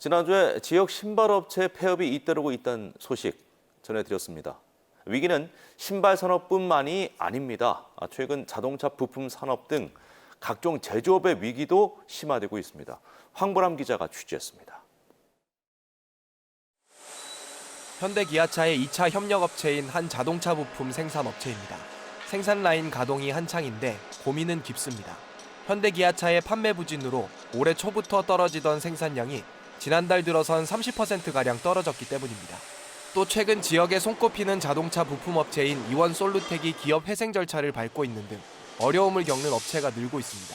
지난주에 지역 신발업체 폐업이 잇따르고 있다는 소식 전해드렸습니다. 위기는 신발 산업뿐만이 아닙니다. 아, 최근 자동차 부품 산업 등 각종 제조업의 위기도 심화되고 있습니다. 황보람 기자가 취재했습니다. 현대기아차의 2차 협력업체인 한 자동차 부품 생산업체입니다. 생산 라인 가동이 한창인데 고민은 깊습니다. 현대기아차의 판매 부진으로 올해 초부터 떨어지던 생산량이 지난달 들어선 30%가량 떨어졌기 때문입니다. 또 최근 지역에 손꼽히는 자동차 부품업체인 이원 솔루텍이 기업 회생 절차를 밟고 있는 등 어려움을 겪는 업체가 늘고 있습니다.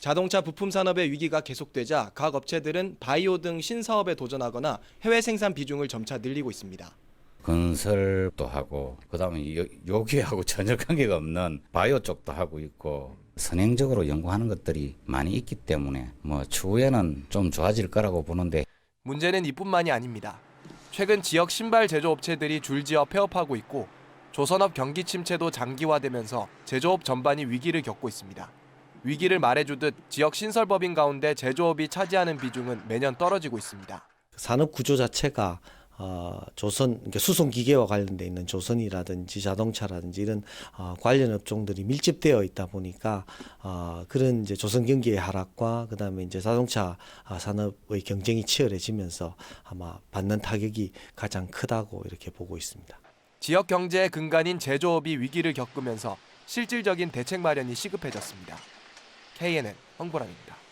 자동차 부품 산업의 위기가 계속되자 각 업체들은 바이오 등 신사업에 도전하거나 해외 생산 비중을 점차 늘리고 있습니다. 건설도 하고 그다음에 요- 요기하고 전혀 관계가 없는 바이오 쪽도 하고 있고 선행적으로 연구하는 것들이 많이 있기 때문에 뭐 추후에는 좀 좋아질 거라고 보는데 문제는 이뿐만이 아닙니다. 최근 지역 신발 제조업체들이 줄지어 폐업하고 있고 조선업 경기 침체도 장기화되면서 제조업 전반이 위기를 겪고 있습니다. 위기를 말해주듯 지역 신설법인 가운데 제조업이 차지하는 비중은 매년 떨어지고 있습니다. 산업 구조 자체가 어, 조선 그러니까 수송 기계와 관련돼 있는 조선이라든지 자동차라든지 이런 어, 관련 업종들이 밀집되어 있다 보니까 어, 그런 이제 조선 경기의 하락과 그다음에 이제 자동차 아, 산업의 경쟁이 치열해지면서 아마 받는 타격이 가장 크다고 이렇게 보고 있습니다. 지역 경제의 근간인 제조업이 위기를 겪으면서 실질적인 대책 마련이 시급해졌습니다. KNN 황보람입니다.